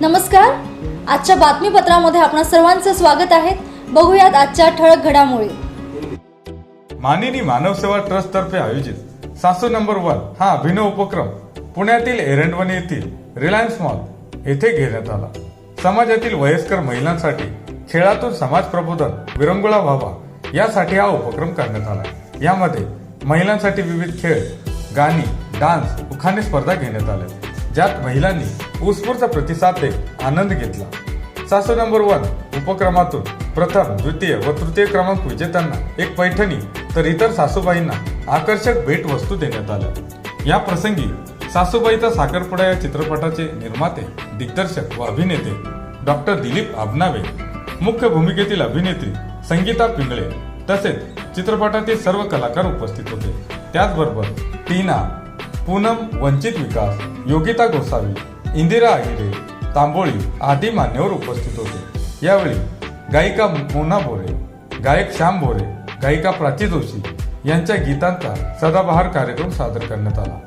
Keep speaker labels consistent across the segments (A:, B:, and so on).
A: नमस्कार. आजच्या बातमीपत्रामध्ये आपणा सर्वांचं स्वागत आहे. बघूयात आजच्या ठळक घडामोडी.
B: मानिनी मानव सेवा ट्रस्ट तर्फे आयोजित सासू नंबर वन हा अभिनव उपक्रम पुण्यातील एरंडवन येथील रिलायन्स मॉल येथे घेण्यात आला. समाजातील वयस्कर महिलांसाठी खेळातून समाज प्रबोधन विरंगुळा व्हावा यासाठी हा उपक्रम करण्यात आला. यामध्ये महिलांसाठी विविध खेळ गाणी डान्स उखाणे स्पर्धा घेण्यात आल्या. ज्यात महिलांनी उत्स्फूर्त प्रतिसाद देत आनंद घेतला. सासू नंबर वन उपक्रमातून प्रथम द्वितीय व तृतीय क्रमांक विजेत्यांना एक पैठणी तर इतर सासूबाईंना आकर्षक भेट वस्तू देण्यात आल्या. या प्रसंगी सासूबाईचा साखरपुडा या चित्रपटाचे निर्माते दिग्दर्शक व अभिनेते डॉक्टर दिलीप आबनावे मुख्य भूमिकेतील अभिनेत्री संगीता पिंगळे तसेच चित्रपटातील सर्व कलाकार उपस्थित होते. त्याचबरोबर टीना पूनम वंचित विकास योगिता गोसावी इंदिरा आगिरे तांबोळी आदी मान्यवर उपस्थित होते. यावेळी गायिका मोना भोरे गायक श्याम भोरे गायिका प्राची जोशी यांच्या गीतांचा सदाबहार कार्यक्रम सादर करण्यात आला.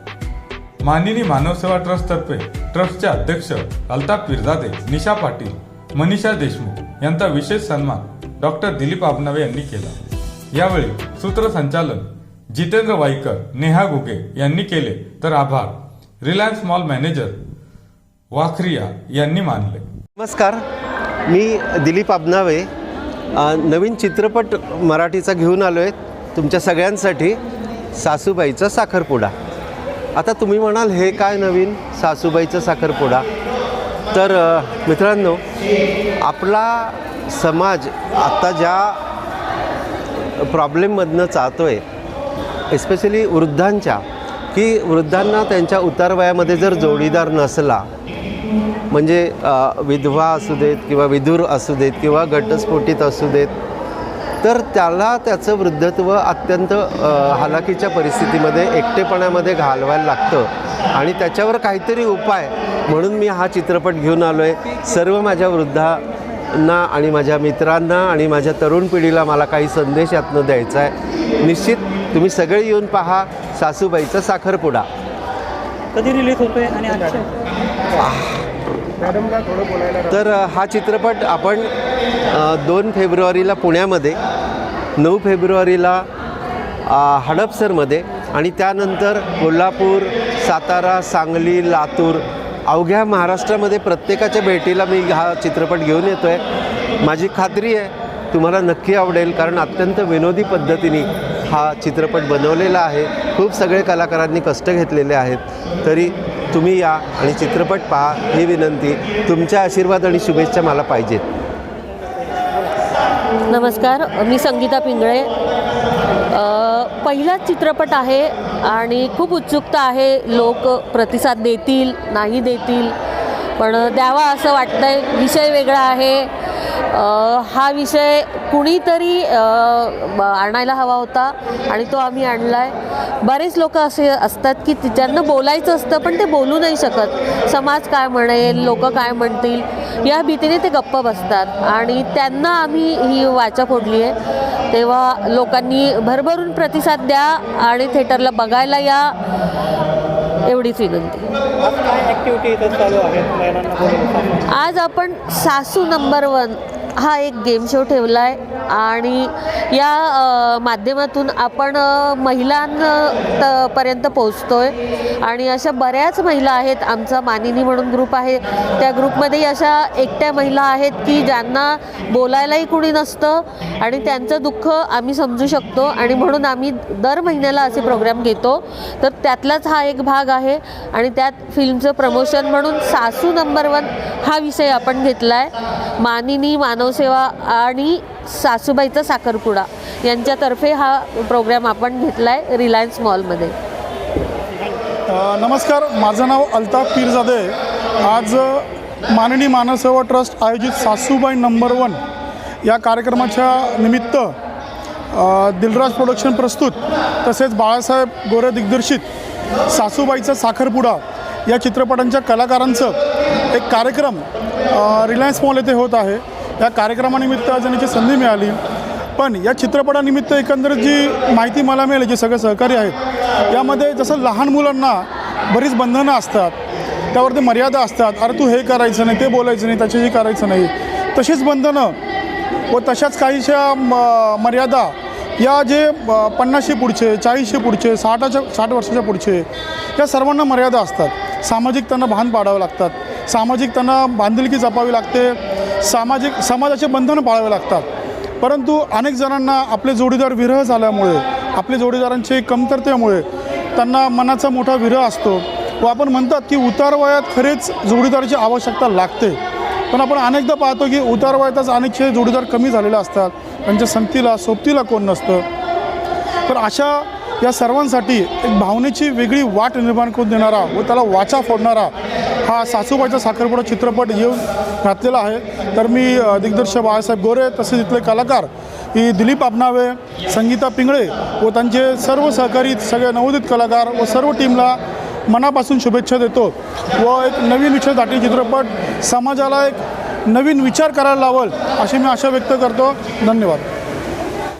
B: मानिनी मानव सेवा ट्रस्ट तर्फे ट्रस्टचे अध्यक्ष अल्ताफ पिरजादे निशा पाटील मनीषा देशमुख यांचा विशेष सन्मान डॉक्टर दिलीप आबनावे यांनी केला. यावेळी सूत्रसंचालन जितेंद्र वाईकर नेहा घुगे यांनी केले तर आभार. रिलायन्स मॉल मॅनेजर वाखरिया यांनी मानले.
C: नमस्कार. मी दिलीप आबनावे नवीन चित्रपट मराठीचा घेऊन आलो आहे तुमच्या सगळ्यांसाठी सासूबाईचा साखरपुडा. आता तुम्ही म्हणाल हे काय नवीन सासूबाईचा साखरपुडा? तर मित्रांनो आपला समाज आत्ता ज्या प्रॉब्लेममधनं चालतो आहे एस्पेशली वृद्धांच्या की वृद्धांना त्यांच्या उतारवयामध्ये जर जोडीदार नसला म्हणजे विधवा असू देत किंवा विधूर असू देत किंवा घटस्फोटीत असू देत तर त्याला त्याचं वृद्धत्व अत्यंत हालाकीच्या परिस्थितीमध्ये एकटेपणामध्ये घालवायला लागतं. आणि त्याच्यावर काहीतरी उपाय म्हणून मी हा चित्रपट घेऊन आलो आहे सर्व माझ्या वृद्धांना आणि माझ्या मित्रांना आणि माझ्या तरुण पिढीला मला काही संदेश यातनं द्यायचा आहे. निश्चित तुम्ही सगळे येऊन पहा सासूबाईचा साखरपुडा.
D: कधी रिलीज होतोय आणि
C: तर हा चित्रपट आपण दोन फेब्रुवारीला पुण्यामध्ये नऊ फेब्रुवारीला हडपसरमध्ये आणि त्यानंतर कोल्हापूर सातारा सांगली लातूर अवघ्या महाराष्ट्रामध्ये प्रत्येकाच्या भेटीला मी हा चित्रपट घेऊन येतो आहे माझी खात्री आहे तुम्हाला नक्की आवडेल कारण अत्यंत विनोदी पद्धतीने हा चित्रपट बनवलेला आहे. खूप सगळे कलाकारांनी कष्ट घेतलेले आहेत. तरी तुम्ही या आणि चित्रपट पहा ही विनंती. तुमच्या आशीर्वाद आणि शुभेच्छा मला पाहिजेत.
E: नमस्कार मी संगीता पिंगळे. पहिलाच चित्रपट आहे आणि खूप उत्सुकता आहे. लोक प्रतिसाद देतील नाही देतील. पण द्यावा असं वाटतंय. विषय वेगळा आहे. हा विषय कुणीतरी आणायला हवा होता आणि तो आम्ही आणला आहे बरेच लोक असे असतात की ज्यांना बोलायचं असतं पण ते बोलू नाही शकत. समाज काय म्हणेल लोक काय म्हणतील या भीतीने ते गप्प बसतात. आणि त्यांना आम्ही ही वाचा फोडली आहे. तेव्हा लोकांनी भरभरून प्रतिसाद द्या आणि थिएटरला बघायला या एवढीच विनंती.
D: आज
E: आपण सासू नंबर वन हा एक गेम शो ठेवला आहे आणि या माध्यमातून आपण महिलांपर्यंत पोहोचतो आहे आणि अशा बऱ्याच महिला आहेत. आमचा मानिनी म्हणून ग्रुप आहे. त्या ग्रुपमध्ये अशा एकट्या महिला आहेत की ज्यांना बोलायलाही कुणी नसतं. आणि त्यांचं दुःख आम्ही समजू शकतो. आणि म्हणून आम्ही दर महिन्याला असे प्रोग्राम घेतो. तर त्यातलाच हा एक भाग आहे. आणि त्यात फिल्मचं प्रमोशन म्हणून सासू नंबर वन हा विषय आपण घेतला आहे मानिनी मानवसेवा आणि सासूबाईचा साखरपुडा यांच्यातर्फे हा प्रोग्राम आपण घेतला आहे रिलायन्स मॉलमध्ये.
F: नमस्कार माझं नाव अल्ताफ पीरजादे. आज अ, माननी मानवसेवा ट्रस्ट आयोजित सासूबाई नंबर वन या कार्यक्रमाच्या निमित्त दिलराज प्रोडक्शन प्रस्तुत तसेच बाळासाहेब गोरे दिग्दर्शित सासूबाईचा साखरपुडा या चित्रपटांच्या कलाकारांचं एक कार्यक्रम रिलायन्स मॉल येथे होत आहे. या कार्यक्रमानिमित्त आज येण्याची संधी मिळाली. पण या चित्रपटानिमित्त एकंदरीत जी माहिती मला मिळाली जे सगळे सहकारी आहेत यामध्ये जसं लहान मुलांना बरीच बंधनं असतात त्यावरती मर्यादा असतात अरे तू हे करायचं नाही ते बोलायचं नाही त्याच्याशी करायचं नाही तशीच बंधनं व तशाच काहीशा म- मर्यादा या जे पन्नासशे पुढचे चाळीसशे पुढचे साठाच्या साठ वर्षाच्या पुढचे या सर्वांना मर्यादा असतात. सामाजिक त्यांना भान पाडावं लागतात. सामाजिक त्यांना बांधिलकी जपावी लागते. सामाजिक समाजाचे बंधनं पाळावे लागतात. परंतु अनेक जणांना आपले जोडीदार विरह झाल्यामुळे आपले जोडीदारांचे कमतरतेमुळे त्यांना मनाचा मोठा विरह असतो. व आपण म्हणतात की उतारवयात खरेच जोडीदाराची आवश्यकता लागते. पण आपण अनेकदा पाहतो की उतार वयातच जोडीदार कमी झालेले असतात. त्यांच्या संगतीला सोबतीला कोण नसतं. तर अशा या सर्वांसाठी एक भावनेची वेगळी वाट निर्माण करून देणारा व त्याला वाचा फोडणारा हा सासूबाईचा साखरपुडा चित्रपट येऊन घातलेला आहे. तर मी दिग्दर्शक बाळासाहेब गोरे तसेच इथले कलाकार ही दिलीप आपनावे संगीता पिंगळे व त्यांचे सर्व सहकारी सगळे नवोदित कलाकार व सर्व टीमला मनापासून शुभेच्छा देतो व एक नवीन विषय दाटी चित्रपट समाजाला एक नवीन विचार करायला लावल अशी मी आशा व्यक्त करतो. धन्यवाद.